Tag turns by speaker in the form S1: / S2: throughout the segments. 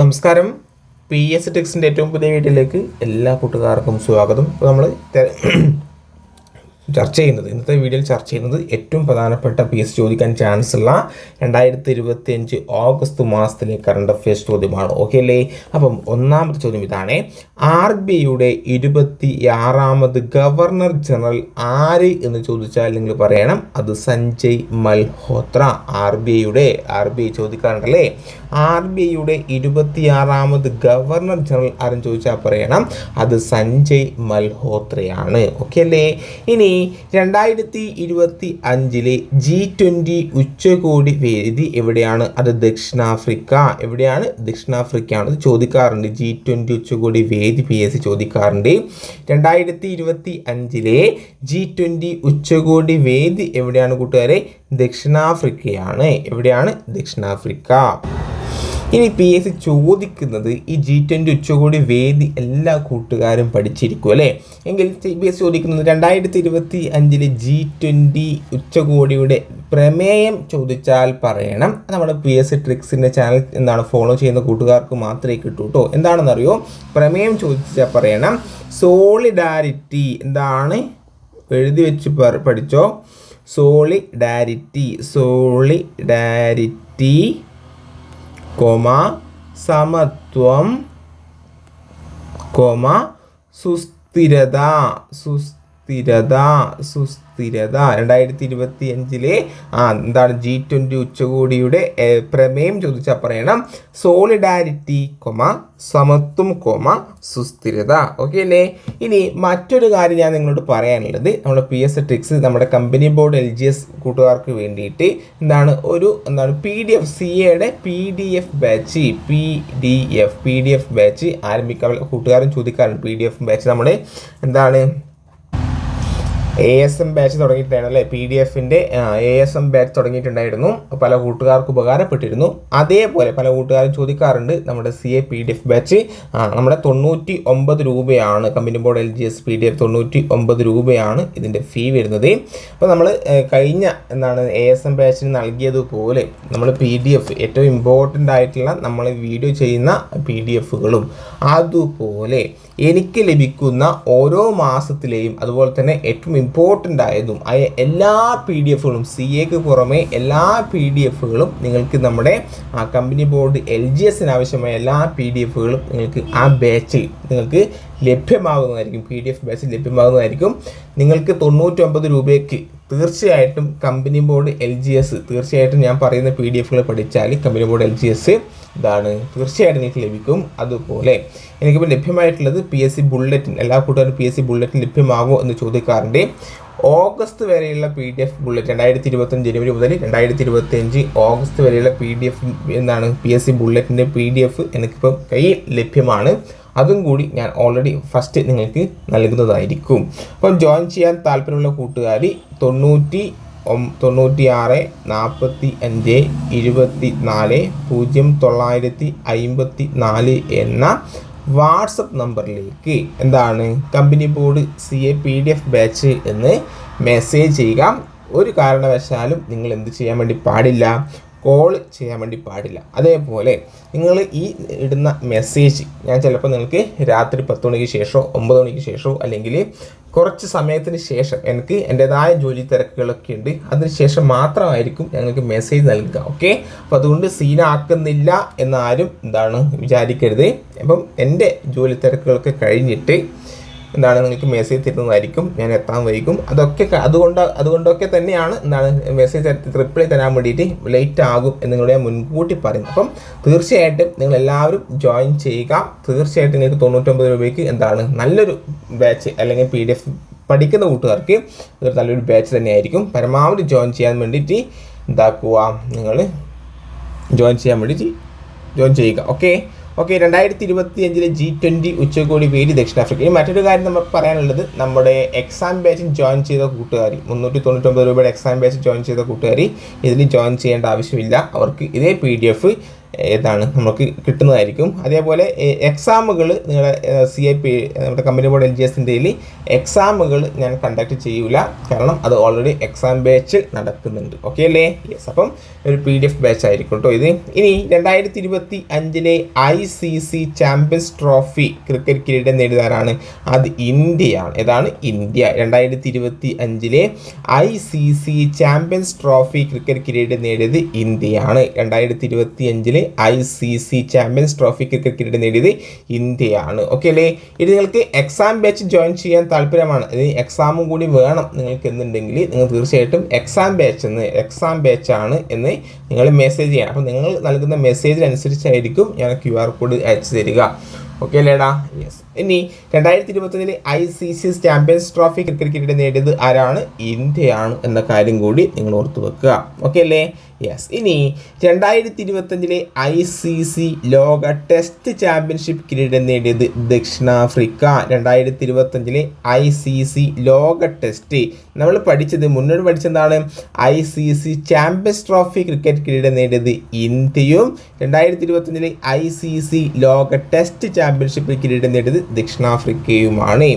S1: നമസ്കാരം. P S ടെക്സിന്റെ ഏറ്റവും പുതിയ വീട്ടിലേക്ക് എല്ലാ കൂട്ടുകാർക്കും സ്വാഗതം. ഇപ്പോൾ നമ്മൾ ചർച്ച ചെയ്യുന്നത്. ഇന്നത്തെ വീഡിയോയിൽ ചർച്ച ചെയ്യുന്നത് ഏറ്റവും പ്രധാനപ്പെട്ട പി എസ് ചോദിക്കാൻ ചാൻസ് ഉള്ള രണ്ടായിരത്തി ഇരുപത്തി അഞ്ച് ഓഗസ്റ്റ് മാസത്തിലെ കറണ്ട് അഫയേഴ്സ് ചോദ്യമാണ്. ഓക്കെ അല്ലേ? അപ്പം ഒന്നാമത്തെ ചോദ്യം ഇതാണ്. ആർ ബി ഐയുടെ ഇരുപത്തി ആറാമത് ഗവർണർ ജനറൽ ആര് എന്ന് ചോദിച്ചാൽ നിങ്ങൾ പറയണം അത് സഞ്ജയ് മൽഹോത്ര. ആർ ബി ഐയുടെ ആർ ബി ഐ ചോദിക്കാറുണ്ടല്ലേ? ആർ ബി ഐയുടെ ഇരുപത്തിയാറാമത് ഗവർണർ ജനറൽ ആരും ചോദിച്ചാൽ പറയണം അത് സഞ്ജയ് മൽഹോത്രയാണ്. ഓക്കെ അല്ലേ? ഇനി രണ്ടായിരത്തി ഇരുപത്തി അഞ്ചിലെ ജി ട്വന്റി ഉച്ചകോടി വേദി എവിടെയാണ്? അത് ദക്ഷിണാഫ്രിക്ക. എവിടെയാണ്? ദക്ഷിണാഫ്രിക്ക ഇത് ചോദിക്കാറുണ്ട്. ജി ട്വന്റി ഉച്ചകോടി വേദി പി എസ് ചോദിക്കാറുണ്ട്. രണ്ടായിരത്തി ഇരുപത്തി അഞ്ചിലെ ജി ട്വന്റി ഉച്ചകോടി വേദി എവിടെയാണ് കൂട്ടുകാരെ? ദക്ഷിണാഫ്രിക്കയാണ്. എവിടെയാണ്? ദക്ഷിണാഫ്രിക്ക. ഇനി പി എസ് സി ചോദിക്കുന്നത് ഈ ജി ട്വന്റി ഉച്ചകോടി വേദി എല്ലാ കൂട്ടുകാരും പഠിച്ചിരിക്കും അല്ലേ? എങ്കിൽ പി എസ് ചോദിക്കുന്നത് രണ്ടായിരത്തി ഇരുപത്തി അഞ്ചിലെ ജി ട്വന്റി ഉച്ചകോടിയുടെ പ്രമേയം ചോദിച്ചാൽ പറയണം. നമ്മുടെ പി എസ് സി ട്രിക്സിന്റെ ചാനൽ എന്താണ് ഫോളോ ചെയ്യുന്ന കൂട്ടുകാർക്ക് മാത്രമേ കിട്ടൂ കേട്ടോ എന്താണെന്നറിയോ? പ്രമേയം ചോദിച്ചാൽ പറയണം. സോളിഡാരിറ്റി എന്താണ്? എഴുതി വെച്ച് പഠിച്ചോ. സോളിഡാരിറ്റി സോളിഡാരിറ്റി കോമ സമത്വം കോമ സുസ്ഥിരത സുസ്ഥിരത സുസ്ഥിരത. രണ്ടായിരത്തി ഇരുപത്തി അഞ്ചിലെ ആ എന്താണ് ജി ട്വന്റി ഉച്ചകോടിയുടെ പ്രമേയം ചോദിച്ചാൽ പറയണം. സോളിഡാരിറ്റി കൊമ സമത്വം കൊമ സുസ്ഥിരത. ഓക്കെ അല്ലേ? ഇനി മറ്റൊരു കാര്യം ഞാൻ നിങ്ങളോട് പറയാനുള്ളത്. നമ്മുടെ പി എസ് ട്രിക്സ് നമ്മുടെ company board L G S കൂട്ടുകാർക്ക് വേണ്ടിയിട്ട് എന്താണ് ഒരു എന്താണ് പി ഡി എഫ് സി എയുടെ P D F batch P D F P D F batch ആരംഭിക്കാൻ കൂട്ടുകാരും ചോദിക്കാറുണ്ട് പി ഡി എഫ് ബാച്ച് നമ്മുടെ എന്താണ് എ എസ് എം ബാച്ച് തുടങ്ങിയിട്ടുണ്ടായിരുന്നു അല്ലേ പി ഡി എഫിന്റെ എ എസ് എം ബാച്ച് തുടങ്ങിയിട്ടുണ്ടായിരുന്നു. പല കൂട്ടുകാർക്ക് ഉപകാരപ്പെട്ടിരുന്നു. അതേപോലെ പല കൂട്ടുകാരും ചോദിക്കാറുണ്ട് നമ്മുടെ C A P D F batch നമ്മുടെ തൊണ്ണൂറ്റി ഒമ്പത് രൂപയാണ് company board L G S P D F തൊണ്ണൂറ്റി ഒമ്പത് രൂപയാണ് ഇതിന്റെ ഫീ വരുന്നത്. അപ്പോൾ നമ്മൾ കഴിഞ്ഞ എന്താണ് എ എസ് എം ബാച്ചിന് നൽകിയതുപോലെ നമ്മൾ പി ഡി എഫ് ഏറ്റവും ഇമ്പോർട്ടന്റ് ആയിട്ടുള്ള നമ്മൾ വീഡിയോ ചെയ്യുന്ന പി ഡി എഫുകളും അതുപോലെ എനിക്ക് ലഭിക്കുന്ന ഓരോ മാസത്തിലെയും അതുപോലെ തന്നെ ഏറ്റവും ഇമ്പോർട്ടന്റ് ആയതും ആയ എല്ലാ പി ഡി എഫുകളും സി എക്ക് പുറമെ എല്ലാ പി ഡി എഫുകളും നിങ്ങൾക്ക് നമ്മുടെ ആ കമ്പനി ബോർഡ് എൽ ജി എസിന് ആവശ്യമായ എല്ലാ പി ഡി എഫുകളും നിങ്ങൾക്ക് ആ ബാച്ചിൽ നിങ്ങൾക്ക് ലഭ്യമാകുന്നതായിരിക്കും. പി ഡി എഫ് ബാച്ചിൽ ലഭ്യമാകുന്നതായിരിക്കും. നിങ്ങൾക്ക് തൊണ്ണൂറ്റൊമ്പത് രൂപയ്ക്ക് തീർച്ചയായിട്ടും company board L G S തീർച്ചയായിട്ടും ഞാൻ പറയുന്ന പി ഡി എഫുകൾ പഠിച്ചാൽ company board L G S ഇതാണ്. തീർച്ചയായിട്ടും എനിക്ക് ലഭിക്കും. അതുപോലെ എനിക്കിപ്പോൾ ലഭ്യമായിട്ടുള്ളത് പി എസ് സി ബുള്ളറ്റിൻ എല്ലാ കൂട്ടുകാരും പി എസ് സി ബുള്ളറ്റിൻ ലഭ്യമാകുമോ എന്ന് ചോദിക്കാറുണ്ട്. ഓഗസ്റ്റ് വരെയുള്ള പി ഡി എഫ് ബുള്ളറ്റ് രണ്ടായിരത്തി ഇരുപത്തഞ്ച് ജനുവരി മുതൽ രണ്ടായിരത്തി ഇരുപത്തി അഞ്ച് ഓഗസ്റ്റ് വരെയുള്ള പി ഡി എഫ് എന്നാണ് പി എസ് സി ബുള്ളറ്റിന്റെ പി ഡി എഫ് എനിക്കിപ്പോൾ കയ്യിൽ ലഭ്യമാണ്. അതും കൂടി ഞാൻ ഓൾറെഡി ഫസ്റ്റ് നിങ്ങൾക്ക് നൽകുന്നതായിരിക്കും. അപ്പം ജോയിൻ ചെയ്യാൻ താല്പര്യമുള്ള കൂട്ടുകാരി തൊണ്ണൂറ്റി തൊണ്ണൂറ്റി ആറ് നാൽപ്പത്തി അഞ്ച് ഇരുപത്തി നാല് പൂജ്യം തൊള്ളായിരത്തി അമ്പത്തി നാല് എന്ന വാട്സപ്പ് നമ്പറിലേക്ക് എന്താണ്? Company board C A P D F batch എന്ന് മെസ്സേജ് ചെയ്യുക. ഒരു കാരണവശാലും നിങ്ങൾ എന്ത് ചെയ്യാൻ വേണ്ടി പാടില്ല? കോൾ ചെയ്യാൻ വേണ്ടി പാടില്ല. അതേപോലെ നിങ്ങൾ ഈ ഇടുന്ന മെസ്സേജ് ഞാൻ ചിലപ്പോൾ നിങ്ങൾക്ക് രാത്രി പത്ത് മണിക്ക് ശേഷമോ ഒമ്പത് മണിക്ക് ശേഷമോ അല്ലെങ്കിൽ കുറച്ച് സമയത്തിന് ശേഷം എനിക്ക് എന്റെതായ ജോലി തിരക്കുകളൊക്കെ ഉണ്ട്. അതിന് ശേഷം മാത്രമായിരിക്കും ഞങ്ങൾക്ക് മെസ്സേജ് നൽകുക. ഓക്കെ അപ്പോൾ അതുകൊണ്ട് സീനാക്കുന്നില്ല എന്നാരും എന്താണ് വിചാരിക്കരുത്. അപ്പം എന്റെ ജോലി തിരക്കുകളൊക്കെ കഴിഞ്ഞിട്ട് എന്താണ് നിങ്ങൾക്ക് മെസ്സേജ് തരുന്നതായിരിക്കും ഞാൻ എത്താൻ വൈകും. അതൊക്കെ അതുകൊണ്ട് അതുകൊണ്ടൊക്കെ തന്നെയാണ് എന്താണ് മെസ്സേജ് റിപ്ലൈ തരാൻ വേണ്ടിയിട്ട് ലേറ്റ് ആകും എന്നുകൂടെ ഞാൻ മുൻകൂട്ടി പറയും അപ്പം തീർച്ചയായിട്ടും നിങ്ങൾ എല്ലാവരും ജോയിൻ ചെയ്യുക. തീർച്ചയായിട്ടും നിങ്ങൾക്ക് തൊണ്ണൂറ്റൊമ്പത് രൂപയ്ക്ക് എന്താണ് നല്ലൊരു ബാച്ച് അല്ലെങ്കിൽ പി ഡി എഫ് പഠിക്കുന്ന കൂട്ടുകാർക്ക് ഇതൊരു നല്ലൊരു ബാച്ച് തന്നെയായിരിക്കും. പരമാവധി ജോയിൻ ചെയ്യാൻ വേണ്ടിയിട്ട് എന്താക്കുക? നിങ്ങൾ ജോയിൻ ചെയ്യാൻ വേണ്ടിയിട്ട് ജോയിൻ ചെയ്യുക. ഓക്കെ ഓക്കെ രണ്ടായിരത്തി ഇരുപത്തി അഞ്ചിലെ ജി ട്വന്റി ഉച്ചകോടി വേദി ദക്ഷിണാഫ്രിക്ക ഇനി മറ്റൊരു കാര്യം നമ്മൾ പറയാനുള്ളത് നമ്മുടെ എക്സാം ബാച്ചിൽ ജോയിൻ ചെയ്ത കൂട്ടുകാർ മുന്നൂറ്റി തൊണ്ണൂറ്റൊമ്പത് രൂപയുടെ എക്സാം ബാച്ചിൽ ജോയിൻ ചെയ്ത കൂട്ടുകാർ ഇതിൽ ജോയിൻ ചെയ്യേണ്ട ആവശ്യമില്ല. അവർക്ക് ഇതേ പി ഡി എഫ് ഏതാണ് നമുക്ക് കിട്ടുന്നതായിരിക്കും. അതേപോലെ എക്സാമുകൾ നിങ്ങളുടെ സി ഐ പി നമ്മുടെ കമ്പനി ബോർഡ് എൽ ജി എസിന്റെയിൽ എക്സാമുകൾ ഞാൻ കണ്ടക്ട് ചെയ്യൂല. കാരണം അത് ഓൾറെഡി എക്സാം ബാച്ച് നടക്കുന്നുണ്ട്. ഓക്കെ അല്ലേ? യെസ് അപ്പം ഒരു പി ഡി എഫ് ബാച്ച് ആയിരിക്കും കേട്ടോ ഇത്. ഇനി രണ്ടായിരത്തി ഇരുപത്തി അഞ്ചിലെ I C C champions trophy cricket കിരീടം നേടിയതാരാണ്? അത് ഇന്ത്യയാണ്. ഏതാണ്? ഇന്ത്യ. രണ്ടായിരത്തി ഇരുപത്തി അഞ്ചിലെ I C C champions trophy cricket കിരീടം നേടിയത് ഇന്ത്യയാണ്. രണ്ടായിരത്തി ഇരുപത്തി അഞ്ചിലെ I C C champions trophy cricket കിരീടം നേടിയത് ഇന്ത്യയാണ്. ഓക്കെ അല്ലേ? ഇത് നിങ്ങൾക്ക് എക്സാം ബാച്ച് ജോയിൻ ചെയ്യാൻ താല്പര്യമാണ്. ഇത് എക്സാമും കൂടി വേണം നിങ്ങൾക്ക് എന്നുണ്ടെങ്കിൽ നിങ്ങൾ തീർച്ചയായിട്ടും എക്സാം ബാച്ച് എന്ന് എക്സാം ബാച്ച് ആണ് എന്ന് നിങ്ങൾ മെസ്സേജ് ചെയ്യണം. അപ്പോൾ നിങ്ങൾ നൽകുന്ന മെസ്സേജിനനുസരിച്ചായിരിക്കും ഞാൻ ക്യു ആർ കോഡ് അയച്ചു തരിക. ഓക്കെ അല്ലേടാ? യെസ് ഇനി രണ്ടായിരത്തി ഇരുപത്തൊന്നിലെ I C C champions trophy cricket കിരീടം നേടിയത് ആരാണ്? ഇന്ത്യയാണ് എന്ന കാര്യം കൂടി നിങ്ങൾ ഓർത്തു വെക്കുക. ഓക്കെ അല്ലേ? യെസ് ഇനി രണ്ടായിരത്തി ഇരുപത്തഞ്ചിലെ ഐ സി സി ലോക ടെസ്റ്റ് ചാമ്പ്യൻഷിപ്പ് കിരീടം നേടിയത് ദക്ഷിണാഫ്രിക്ക. രണ്ടായിരത്തി ഇരുപത്തഞ്ചിലെ ഐ സി സി ലോക ടെസ്റ്റ് നമ്മൾ പഠിച്ചത് മുന്നോട്ട് പഠിച്ചതാണ് I C C champions trophy cricket കിരീടം നേടിയത് ഇന്ത്യയും. രണ്ടായിരത്തി ഇരുപത്തഞ്ചിലെ ഐ സി സി ലോക ടെസ്റ്റ് ചാമ്പ്യൻഷിപ്പ് കിരീടം നേടിയത് ദക്ഷിണാഫ്രിക്കയുമാണ്.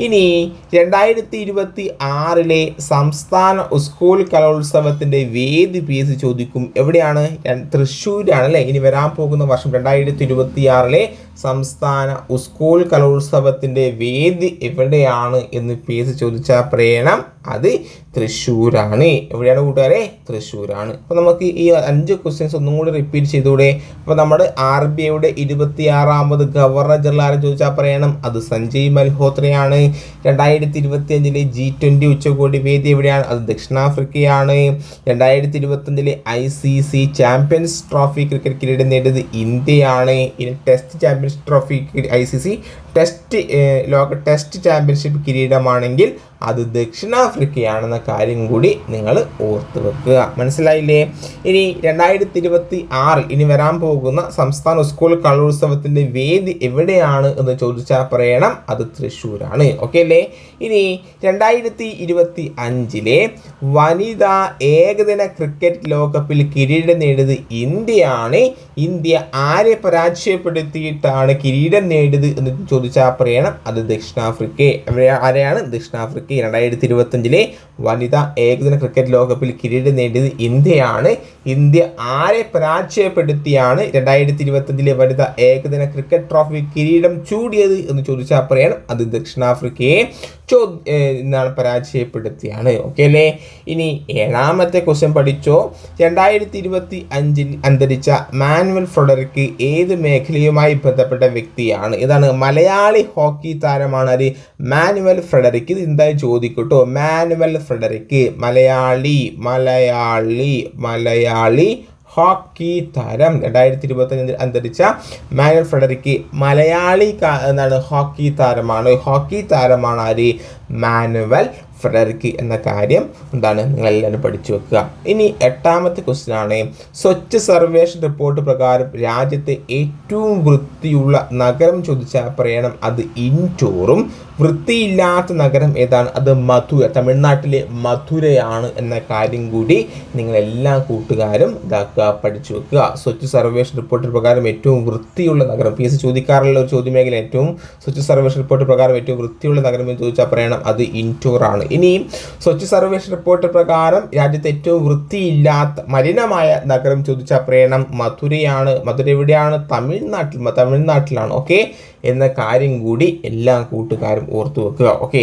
S1: ഇനി രണ്ടായിരത്തി ഇരുപത്തി ആറിലെ സംസ്ഥാന സ്കൂൾ കലോത്സവത്തിന്റെ വേദി പി എസ് ചോദിക്കും. എവിടെയാണ്? തൃശ്ശൂരാണ് അല്ലേ? ഇനി വരാൻ പോകുന്ന വർഷം രണ്ടായിരത്തി ഇരുപത്തി ആറിലെ സംസ്ഥാന സ്കൂൾ കലോത്സവത്തിന്റെ വേദി എവിടെയാണ് എന്ന് പി എസ് ചോദിച്ചാൽ പ്രേരണം അത് തൃശ്ശൂരാണ്. എവിടെയാണ് കൂട്ടുകാരെ? തൃശ്ശൂരാണ്. അപ്പോൾ നമുക്ക് ഈ അഞ്ച് ക്വസ്റ്റ്യൻസ് ഒന്നും കൂടി റിപ്പീറ്റ് ചെയ്തുകൂടെ? അപ്പോൾ നമ്മുടെ ആർ ബി ഐയുടെ ഇരുപത്തി ആറാമത് ഗവർണർ ജനറൽ ചോദിച്ചാൽ പറയണം? അത് സഞ്ജയ് മൽഹോത്രയാണ്. രണ്ടായിരത്തി ഇരുപത്തി അഞ്ചിലെ ജി ട്വന്റി ഉച്ചകോടി വേദി എവിടെയാണ്? അത് ദക്ഷിണാഫ്രിക്കയാണ്. രണ്ടായിരത്തി ഇരുപത്തഞ്ചിലെ I C C champions trophy cricket കിരീടം നേടിയത് ഇന്ത്യയാണ്. ഇനി test champions trophy I C C test ലോക ടെസ്റ്റ് ചാമ്പ്യൻഷിപ്പ് കിരീടമാണെങ്കിൽ അത് ദക്ഷിണാഫ്രിക്കയാണെന്ന കാര്യം കൂടി നിങ്ങൾ ഓർത്ത് വെക്കുക. മനസ്സിലായില്ലേ? ഇനി രണ്ടായിരത്തി ഇരുപത്തി ആറിൽ ഇനി വരാൻ പോകുന്ന സംസ്ഥാന സ്കൂൾ കലോത്സവത്തിന്റെ വേദി എവിടെയാണ് എന്ന് ചോദിച്ചാൽ പറയണം. അത് തൃശ്ശൂരാണ്. ഓക്കെ അല്ലേ? ഇനി രണ്ടായിരത്തി ഇരുപത്തി അഞ്ചിലെ വനിതാ ഏകദിന ക്രിക്കറ്റ് ലോകകപ്പിൽ കിരീടം നേടിയത് ഇന്ത്യയാണ്. ഇന്ത്യ ആരെ പരാജയപ്പെടുത്തിയിട്ടാണ് കിരീടം നേടിയത് എന്ന് ചോദിച്ചാൽ പറയണം അത് ദക്ഷിണാഫ്രിക്കയെ ആരെയാണ്? ദക്ഷിണാഫ്രിക്ക രണ്ടായിരത്തി ഇരുപത്തഞ്ചിലെ വനിതാ ഏകദിന ക്രിക്കറ്റ് ലോകകപ്പിൽ കിരീടം നേടിയത് ഇന്ത്യയാണ്. ഇന്ത്യ ആരെ പരാജയപ്പെടുത്തിയാണ് രണ്ടായിരത്തി ഇരുപത്തഞ്ചിലെ വനിതാ ഏകദിന ക്രിക്കറ്റ് ട്രോഫി കിരീടം ചൂടിയത് എന്ന് ചോദിച്ചാൽ പറയണം അത് ദക്ഷിണാഫ്രിക്കയെ ചോ എന്താണ് പരാജയപ്പെടുത്തിയാണ്. ഓക്കെ അല്ലേ? ഇനി ഏഴാമത്തെ ക്വസ്റ്റ്യൻ പഠിച്ചോ? രണ്ടായിരത്തി ഇരുപത്തി അഞ്ചിൽ അന്തരിച്ച മാനുവൽ ഫ്രൊഡറിക്ക് ഏത് മേഖലയുമായി ബന്ധപ്പെട്ട വ്യക്തിയാണ്? ഇതാണ് മലയാളി ഹോക്കി താരമാണ് അത് മാനുവൽ ഫ്രെഡറിക്ക് എന്തായാലും ചോദിക്കട്ടോ? മാനുവൽ ഫ്രെഡറിക്ക് മലയാളി മലയാളി മലയാളി ഹോക്കി താരം രണ്ടായിരത്തി ഇരുപത്തഞ്ചിൽ അന്തരിച്ച മാനുവൽ ഫ്രെഡറിക്ക് മലയാളി എന്താണ് ഹോക്കി താരമാണ്. ഹോക്കി താരമാണ് ആര്? മാനുവൽ ഫ്രെഡറിക്ക് എന്ന കാര്യം എന്താണ്? നിങ്ങളെല്ലാവരും പഠിച്ചു വെക്കുക. ഇനി എട്ടാമത്തെ ക്വസ്റ്റ്യൻ ആണ്. സ്വച്ഛ് സർവേഷൻ റിപ്പോർട്ട് പ്രകാരം രാജ്യത്തെ ഏറ്റവും വൃത്തിയുള്ള നഗരം ചോദിച്ചാൽ പറയണം അത് ഇന്റോറും വൃത്തിയില്ലാത്ത നഗരം ഏതാണ്? അത് മധുര തമിഴ്നാട്ടിലെ മധുരയാണ് എന്ന കാര്യം കൂടി നിങ്ങളെല്ലാ കൂട്ടുകാരും ഇതാക്കുക പഠിച്ചു വെക്കുക. സ്വച്ഛ സർവേഷൻ റിപ്പോർട്ട് പ്രകാരം ഏറ്റവും വൃത്തിയുള്ള നഗരം. പി എസ് ചോദിക്കാറുള്ള ഒരു ചോദ്യമേഖല ഏറ്റവും സ്വച്ഛ സർവേഷൻ റിപ്പോർട്ട് പ്രകാരം ഏറ്റവും വൃത്തിയുള്ള നഗരം എന്ന് ചോദിച്ചാൽ പറയണം അത് ഇന്റോർ ആണ് ഇനിയും സ്വച്ഛ് സർവേഷൻ റിപ്പോർട്ട് പ്രകാരം രാജ്യത്തെ ഏറ്റവും വൃത്തിയില്ലാത്ത മലിനമായ നഗരം ചോദിച്ച പ്രേണം മധുരയാണ്. മധുര എവിടെയാണ്? തമിഴ്നാട്ടിൽ തമിഴ്നാട്ടിലാണ്. ഓക്കെ? എന്ന കാര്യം കൂടി എല്ലാ കൂട്ടുകാരും ഓർത്തു വെക്കുക. ഓക്കെ?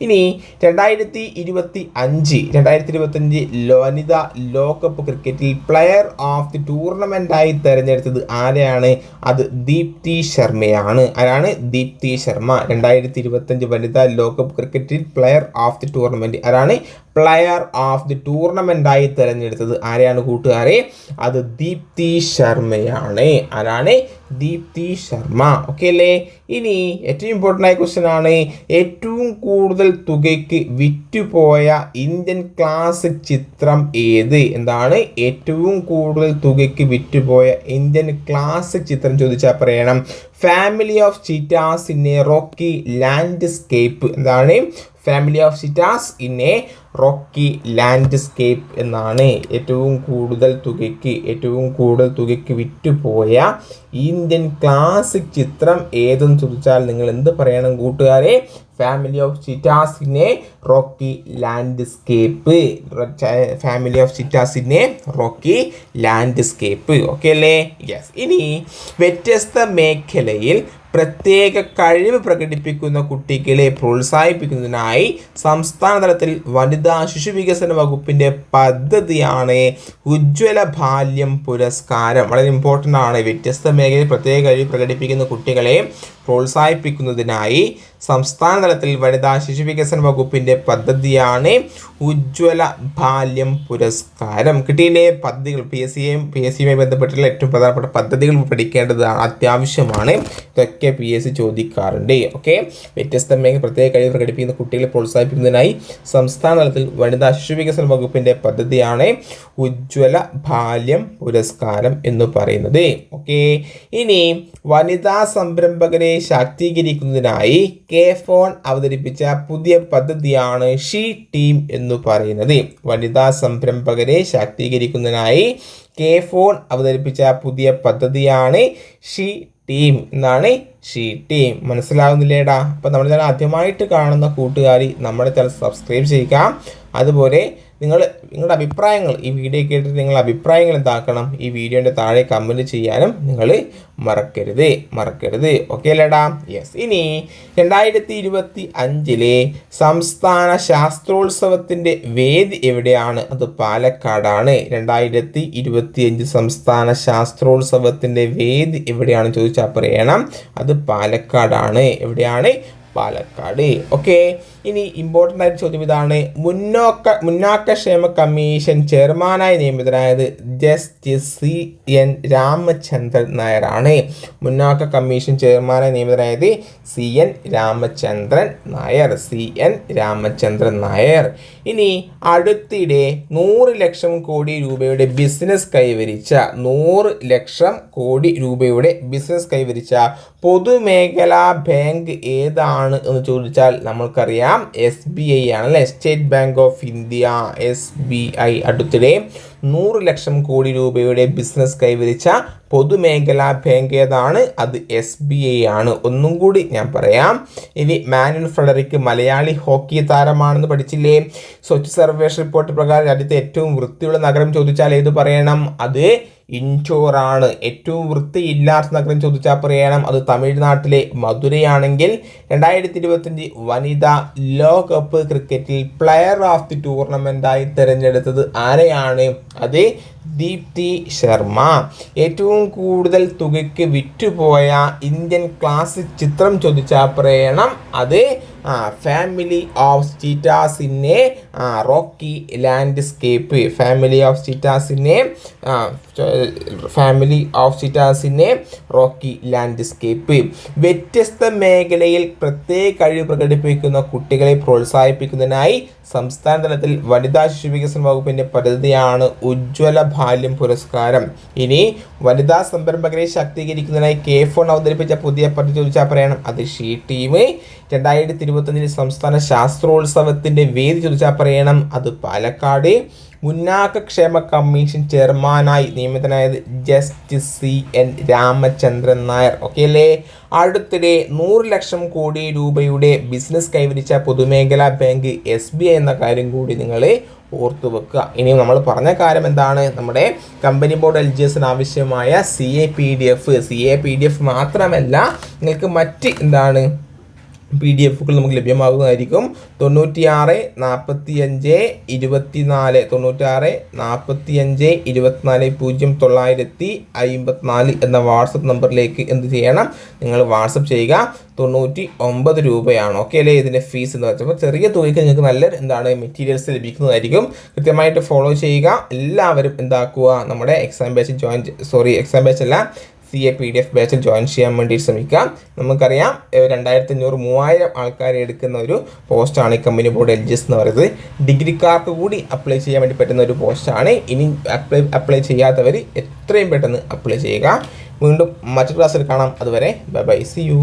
S1: ഇനി രണ്ടായിരത്തി ഇരുപത്തി അഞ്ച് രണ്ടായിരത്തി ഇരുപത്തഞ്ച് വനിത ലോകകപ്പ് ക്രിക്കറ്റിൽ പ്ലെയർ ഓഫ് ദി ടൂർണമെന്റായി തിരഞ്ഞെടുത്തത് ആരെയാണ്? അത് ദീപ്തി ശർമ്മയാണ്. ആരാണ്? ദീപ്തി ശർമ്മ. രണ്ടായിരത്തി ഇരുപത്തഞ്ച് വനിതാ ലോകകപ്പ് ക്രിക്കറ്റിൽ പ്ലെയർ ഓഫ് ദി ടൂർണമെന്റ് ആരാണ് പ്ലെയർ ഓഫ് ദി ടൂർണമെന്റായി തിരഞ്ഞെടുത്തത് ആരെയാണ് കൂട്ടുകാരെ? അത് ദീപ്തി ശർമ്മയാണ്. ആരാണ്? ദീപ്തി ശർമ്മ. ഓക്കെ അല്ലേ? ഇനി ഏറ്റവും ഇമ്പോർട്ടന്റ് ആയ ക്വസ്റ്റ്യൻ ആണ്. ഏറ്റവും കൂടുതൽ തുകയ്ക്ക് വിറ്റുപോയ ഇന്ത്യൻ ക്ലാസിക് ചിത്രം ഏത്? എന്താണ്? ഏറ്റവും കൂടുതൽ തുകയ്ക്ക് വിറ്റുപോയ ഇന്ത്യൻ ക്ലാസിക് ചിത്രം ചോദിച്ചാൽ പറയണം. Family of cheetahs in a rocky landscape എന്താണ്? Family of cheetahs in a rocky landscape എന്നാണ് ഏറ്റവും കൂടുതൽ തുകയ്ക്ക് ഏറ്റവും കൂടുതൽ തുകയ്ക്ക് വിറ്റുപോയ ഇന്ത്യൻ ക്ലാസിക് ചിത്രം. ഏതെന്ന് ചോദിച്ചാൽ നിങ്ങൾ എന്ത് പറയണം കൂട്ടുകാരെ? ഫാമിലി ഓഫ് ചിറ്റാസിനെ റോക്കി ലാൻഡ്സ്കേപ്പ് ഫാമിലി ഓഫ് ചിറ്റാസിനെ റോക്കി ലാൻഡ്സ്കേപ്പ് ഓക്കെ അല്ലേ? യെസ് ഇനി വ്യത്യസ്ത മേഖലയിൽ പ്രത്യേക കഴിവ് പ്രകടിപ്പിക്കുന്ന കുട്ടികളെ പ്രോത്സാഹിപ്പിക്കുന്നതിനായി സംസ്ഥാന തലത്തിൽ വനിതാ ശിശു വികസന വകുപ്പിന്റെ പദ്ധതിയാണ് ഉജ്ജ്വല ബാല്യം പുരസ്കാരം. വളരെ ഇമ്പോർട്ടന്റ് ആണ്. വ്യത്യസ്ത മേഖലയിൽ പ്രത്യേക കഴിവ് പ്രകടിപ്പിക്കുന്ന കുട്ടികളെ പ്രോത്സാഹിപ്പിക്കുന്നതിനായി സംസ്ഥാന തലത്തിൽ വനിതാ ശിശു വികസന വകുപ്പിന്റെ പദ്ധതിയാണ് ഉജ്ജ്വല ബാല്യം പുരസ്കാരം. കിട്ടിയിലെ പദ്ധതികൾ പി എസ് സിയും പി എസ് സിയുമായി ബന്ധപ്പെട്ടുള്ള ഏറ്റവും പ്രധാനപ്പെട്ട പദ്ധതികൾ പഠിക്കേണ്ടതാണ് അത്യാവശ്യമാണ്. ഇതൊക്കെ പി എസ് സി ചോദിക്കാറുണ്ട്. ഓക്കെ വ്യത്യസ്ത മേഖല പ്രത്യേക കഴിവ് പ്രകടിപ്പിക്കുന്ന കുട്ടികളെ പ്രോത്സാഹിപ്പിക്കുന്നതിനായി സംസ്ഥാന തലത്തിൽ വനിതാ ശിശു വികസന വകുപ്പിന്റെ പദ്ധതിയാണ് ഉജ്ജ്വല ബാല്യം പുരസ്കാരം എന്ന് പറയുന്നത്. ഓക്കെ ഇനി വനിതാ സംരംഭകരെ ശാക്തീകരിക്കുന്നതിനായി കെ ഫോൺ അവതരിപ്പിച്ച പുതിയ പദ്ധതിയാണ് ഷീ ടീം എന്ന് പറയുന്നത്. വനിതാ സംരംഭകരെ ശാക്തീകരിക്കുന്നതിനായി കെ ഫോൺ അവതരിപ്പിച്ച പുതിയ പദ്ധതിയാണ് ഷീ ടീം എന്നാണ് ഷീ ടീം. മനസ്സിലാവുന്നില്ലേടാ? അപ്പം നമ്മൾ ആദ്യമായിട്ട് കാണുന്ന കൂട്ടുകാരി നമ്മുടെ ചാനൽ സബ്സ്ക്രൈബ് ചെയ്യുക. അതുപോലെ നിങ്ങൾ നിങ്ങളുടെ അഭിപ്രായങ്ങൾ ഈ വീഡിയോ കേട്ടിട്ട് നിങ്ങളുടെ അഭിപ്രായങ്ങൾ എന്താക്കണം? ഈ വീഡിയോന്റെ താഴെ കമന്റ് ചെയ്യാനും നിങ്ങൾ മറക്കരുത് മറക്കരുത്. ഓക്കെ അല്ലേടാ? യെസ് ഇനി രണ്ടായിരത്തി ഇരുപത്തി അഞ്ചിലെ സംസ്ഥാന ശാസ്ത്രോത്സവത്തിന്റെ വേദി എവിടെയാണ്? അത് പാലക്കാടാണ്. രണ്ടായിരത്തി ഇരുപത്തി അഞ്ച് സംസ്ഥാന ശാസ്ത്രോത്സവത്തിന്റെ വേദി എവിടെയാണ് ചോദിച്ചാൽ പറയണം. അത് പാലക്കാടാണ്. എവിടെയാണ്? പാലക്കാട്. ഓക്കെ ഇനി ഇമ്പോർട്ടന്റ് ആയിട്ട് ചോദ്യം ഇതാണ്. മുന്നോക്ക ക്ഷേമ കമ്മീഷൻ ചെയർമാനായി നിയമിതനായത് ജസ്റ്റിസ് സി എൻ രാമചന്ദ്രൻ നായരാണ്. മുന്നാക്ക കമ്മീഷൻ ചെയർമാനായി നിയമിതനായത് C N Ramachandran Nair C N Ramachandran Nair. ഇനി അടുത്തിടെ നൂറ് ലക്ഷം കോടി രൂപയുടെ ബിസിനസ് കൈവരിച്ച നൂറ് ലക്ഷം കോടി രൂപയുടെ ബിസിനസ് കൈവരിച്ച പൊതുമേഖലാ ബാങ്ക് ഏതാണ് എന്ന് ചോദിച്ചാൽ നമ്മൾക്കറിയാം. എസ് ബി ഐ ആണ് അല്ലേ State Bank of India S B I അടുത്തിടെ നൂറ് ലക്ഷം കോടി രൂപയുടെ ബിസിനസ് കൈവരിച്ച പൊതുമേഖലാ ബാങ്ക് ഏതാണ്? അത് എസ് ബി ഐ ആണ്. ഒന്നും കൂടി ഞാൻ പറയാം. ഇനി മാനുവൽ ഫ്രെഡറിക് മലയാളി ഹോക്കി താരമാണെന്ന് പഠിച്ചില്ലേ? സ്വച്ഛ് സർവേഷ് റിപ്പോർട്ട് പ്രകാരം രാജ്യത്തെ ഏറ്റവും വൃത്തിയുള്ള നഗരം ചോദിച്ചാൽ ഏത് പറയണം? അത് ഇൻഡോറാണ് ഏറ്റവും വൃത്തിയില്ലാത്ത നഗരം ചോദിച്ചാൽ പറയണം അത് തമിഴ്നാട്ടിലെ മധുരയാണെങ്കിൽ രണ്ടായിരത്തി ഇരുപത്തഞ്ച് വനിതാ ലോകകപ്പ് ക്രിക്കറ്റിൽ പ്ലെയർ ഓഫ് ദി ടൂർണമെന്റായി തിരഞ്ഞെടുത്തത് ആരെയാണ്? അത് ദീപ്തി ശർമ്മ. ഏറ്റവും കൂടുതൽ തുകയ്ക്ക് വിറ്റുപോയ ഇന്ത്യൻ ക്ലാസിക് ചിത്രം ചോദിച്ച പ്രേണം അത് ഫാമിലി ഓഫ് ചീറ്റാസിനെ റോക്കി ലാൻഡ്സ്കേപ്പ് ഫാമിലി ഓഫ് ചീറ്റാസിനെ ഫാമിലി ഓഫ് ചീറ്റാസിനെ റോക്കി ലാൻഡ്സ്കേപ്പ് വ്യത്യസ്ത മേഖലയിൽ പ്രത്യേക കഴിവ് പ്രകടിപ്പിക്കുന്ന കുട്ടികളെ പ്രോത്സാഹിപ്പിക്കുന്നതിനായി സംസ്ഥാന തലത്തിൽ വനിതാ ശിശു വികസന വകുപ്പിന്റെ പദ്ധതിയാണ് ഉജ്ജ്വല ബാല്യം പുരസ്കാരം. ഇനി വനിതാ സംരംഭകരെ ശാക്തീകരിക്കുന്നതിനായി കെ ഫോൺ അവതരിപ്പിച്ച പുതിയ പദ്ധതി ചോദിച്ചാൽ പറയണം. അത് ഷീ ടീം. രണ്ടായിരത്തി ഇരുപത്തഞ്ചിൽ സംസ്ഥാന ശാസ്ത്രോത്സവത്തിന്റെ വേദി ചോദിച്ചാൽ പറയണം. അത് പാലക്കാട്. മുന്നാക്കക്ഷേമ കമ്മീഷൻ ചെയർമാനായി നിയമിതനായത് justice C N Ramachandran Nair. Okay അല്ലേ? അടുത്തിടെ നൂറ് ലക്ഷം കോടി രൂപയുടെ ബിസിനസ് കൈവരിച്ച പൊതുമേഖലാ ബാങ്ക് എസ് ബി ഐ എന്ന കാര്യം കൂടി നിങ്ങൾ ഓർത്തു വെക്കുക. ഇനി നമ്മൾ പറഞ്ഞ കാര്യം എന്താണ്? നമ്മുടെ കമ്പനി ബോർഡ് എൽ ജി എസിന് ആവശ്യമായ C A P D F C A P D F മാത്രമല്ല നിങ്ങൾക്ക് മറ്റ് എന്താണ്? പി ഡി എഫുകൾ നമുക്ക് ലഭ്യമാകുന്നതായിരിക്കും. തൊണ്ണൂറ്റിയാറ് നാൽപ്പത്തി അഞ്ച് ഇരുപത്തിനാല് തൊണ്ണൂറ്റാറ് നാൽപ്പത്തി അഞ്ച് ഇരുപത്തിനാല് പൂജ്യം തൊള്ളായിരത്തി അമ്പത്തിനാല് എന്ന വാട്സപ്പ് നമ്പറിലേക്ക് എന്ത് ചെയ്യണം? നിങ്ങൾ വാട്സപ്പ് ചെയ്യുക. തൊണ്ണൂറ്റി ഒമ്പത് രൂപയാണ്. ഓക്കെ അല്ലേ? ഇതിന്റെ ഫീസ് എന്ന് വെച്ചപ്പോൾ ചെറിയ തുകയ്ക്ക് നിങ്ങൾക്ക് നല്ല എന്താണ് മെറ്റീരിയൽസ് ലഭിക്കുന്നതായിരിക്കും. കൃത്യമായിട്ട് ഫോളോ ചെയ്യുക. എല്ലാവരും എന്താക്കുക? നമ്മുടെ exam batch join sorry exam batch അല്ല. C A P D F ബാച്ചിൽ ജോയിൻ ചെയ്യാൻ വേണ്ടി ശ്രമിക്കാം. നമുക്കറിയാം രണ്ടായിരത്തി അഞ്ഞൂറ് മൂവായിരം ആൾക്കാരെ എടുക്കുന്ന ഒരു പോസ്റ്റാണ് ഈ company board L G S എന്ന് പറയുന്നത്. ഡിഗ്രിക്കാർക്ക് കൂടി അപ്ലൈ ചെയ്യാൻ വേണ്ടി പറ്റുന്ന ഒരു പോസ്റ്റാണ് ഇനി അപ്ലൈ അപ്ലൈ ചെയ്യാത്തവർ എത്രയും പെട്ടെന്ന് അപ്ലൈ ചെയ്യുക. വീണ്ടും മറ്റു ക്ലാസ്സിൽ കാണാം. അതുവരെ ബൈ ബൈ സി യു